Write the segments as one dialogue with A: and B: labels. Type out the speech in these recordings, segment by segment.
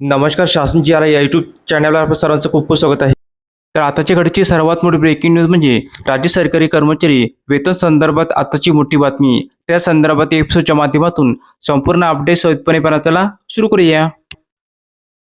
A: नमस्कार शासन जी आर या यूट्यूब चॅनलवर आपलं सर्वांचं खूप खूप स्वागत आहे. तर आताच्या घडीची सर्वात मोठी ब्रेकिंग न्यूज म्हणजे राज्य सरकारी कर्मचारी वेतन संदर्भात आताची मोठी बातमी. त्या संदर्भात एपिसोडच्या माध्यमातून संपूर्ण अपडेट सहजपणे पण चला सुरू करूया.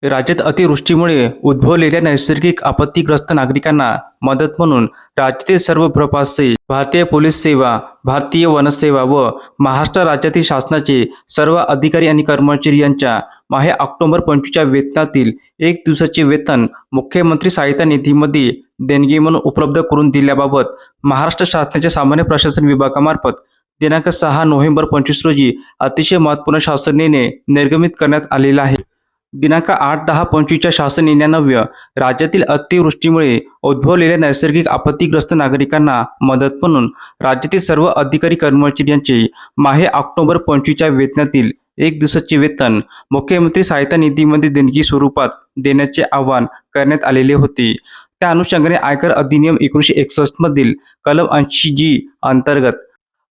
A: राज्यात अतिवृष्टीमुळे उद्भवलेल्या नैसर्गिक आपत्तीग्रस्त नागरिकांना मदत म्हणून राज्यातील सर्व प्रवासी भारतीय पोलीस सेवा भारतीय वनसेवा व महाराष्ट्र राज्यातील शासनाचे सर्व अधिकारी आणि कर्मचारी यांच्या माहे ऑक्टोबर पंचवीसच्या वेतनातील एक दिवसाचे वेतन मुख्यमंत्री सहायता निधीमध्ये देणगी म्हणून उपलब्ध करून दिल्याबाबत महाराष्ट्र शासनाच्या सामान्य प्रशासन विभागामार्फत दिनांक सहा नोव्हेंबर पंचवीस रोजी अतिशय महत्त्वपूर्ण शासनेने निर्गमित करण्यात आलेला आहे. दिनांक आठ दहा पंचवीसच्या शासन निर्णयान्वये राज्यातील अतिवृष्टीमुळे उद्भवलेल्या नैसर्गिक आपत्तीग्रस्त नागरिकांना मदत म्हणून राज्यातील सर्व अधिकारी कर्मचारी यांचे माहे ऑक्टोबर पंचवीसच्या वेतनातील एक दिवसाचे वेतन. मुख्यमंत्री सहायता निधीमध्ये देणगी स्वरूपात देण्याचे आवाहन करण्यात आलेले होते. त्या अनुषंगाने आयकर अधिनियम एकोणीसशे एकसष्ट मधील कलम ऐंशी जी अंतर्गत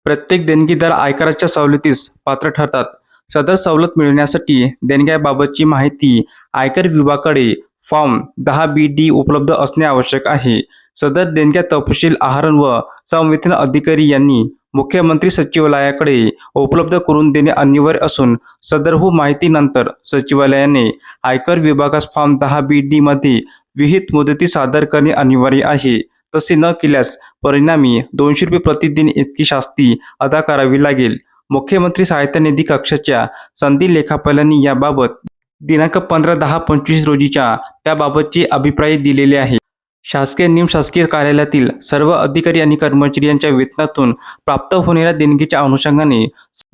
A: प्रत्येक देणगीदार आयकराच्या सवलतीस पात्र ठरतात. सदर सवलत मिळवण्यासाठी देणग्याबाबतची माहिती आयकर विभागाकडे फॉर्म दहा बी डी उपलब्ध असणे आवश्यक आहे. सदर देणग्या तपशील आहरण व संवेदन अधिकारी यांनी मुख्यमंत्री सचिवालयाकडे उपलब्ध करून देणे अनिवार्य असून सदरहू हो माहितीनंतर सचिवालयाने आयकर विभागास फॉर्म दहा बी डी मध्ये विहित मुदती सादर करणे अनिवार्य आहे. तसे न केल्यास परिणामी दोनशे रुपये प्रतिदिन इतकी शास्ती अदा करावी लागेल. मुख्यमंत्री सहायता निधी कक्षाच्या संधी लेखापालांनी याबाबत दिनांक पंधरा दहा पंचवीस रोजीच्या त्याबाबतचे अभिप्राय दिलेले आहे शासकीय निमशासकीय कार्यालयातील सर्व अधिकारी आणि कर्मचारी यांच्या वेतनातून प्राप्त होणाऱ्या देणगीच्या अनुषंगाने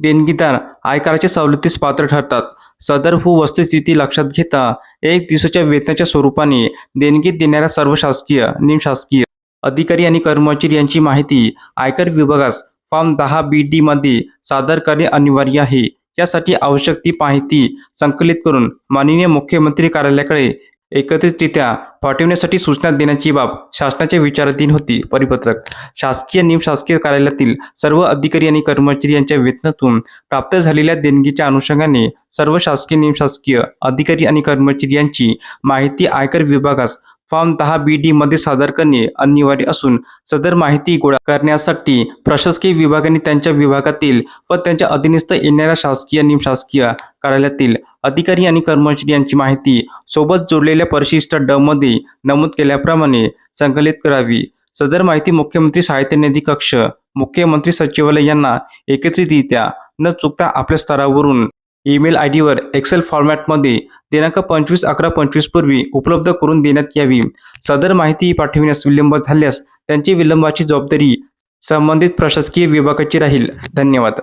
A: देणगीदार आयकराच्या सवलतीस पात्र ठरतात. सदर भू वस्तुस्थिती लक्षात घेता एक दिवसाच्या वेतनाच्या स्वरूपाने देणगी देणाऱ्या सर्व शासकीय निमशासकीय अधिकारी आणि कर्मचारी यांची माहिती आयकर विभागास फॉर्म दहा बी डी मध्ये सादर करणे अनिवार्य आहे. यासाठी आवश्यक ती माहिती संकलित करून माननीय मुख्यमंत्री कार्यालयाकडे एकत्रितरित्या पाठवण्यासाठी सूचना देण्याची बाब शासनाच्या विचाराधीन होती. परिपत्रक. शासकीय निमशासकीय कार्यालयातील सर्व अधिकारी आणि कर्मचारी यांच्या वेतनातून प्राप्त झालेल्या देणगीच्या अनुषंगाने सर्व शासकीय निमशासकीय अधिकारी आणि कर्मचारी यांची माहिती आयकर विभागास फॉर्म दहा बी डी मध्ये सादर करणे अनिवार्य असून सदर माहिती गोळा करण्यासाठी प्रशासकीय विभागाने त्यांच्या विभागातील व त्यांच्या अधीनस्थ येणाऱ्या शासकीय निमशासकीय कार्यालयातील अधिकारी आणि कर्मचारी यांची माहिती सोबत जोडलेल्या परिशिष्ट ड मध्ये नमूद केल्याप्रमाणे संकलित करावी. सदर माहिती मुख्यमंत्री साहित्य निधी कक्ष मुख्यमंत्री सचिवालय यांना एकत्रितरित्या न चुकता आपल्या स्तरावरून ईमेल आय डीवर एक्सेल फॉर्मॅटमध्ये दिनांक पंचवीस अकरा पंचवीस पूर्वी उपलब्ध करून देण्यात यावी. सदर माहिती पाठविण्यास विलंब झाल्यास त्यांची विलंबाची जबाबदारी संबंधित प्रशासकीय विभागाची राहील. धन्यवाद.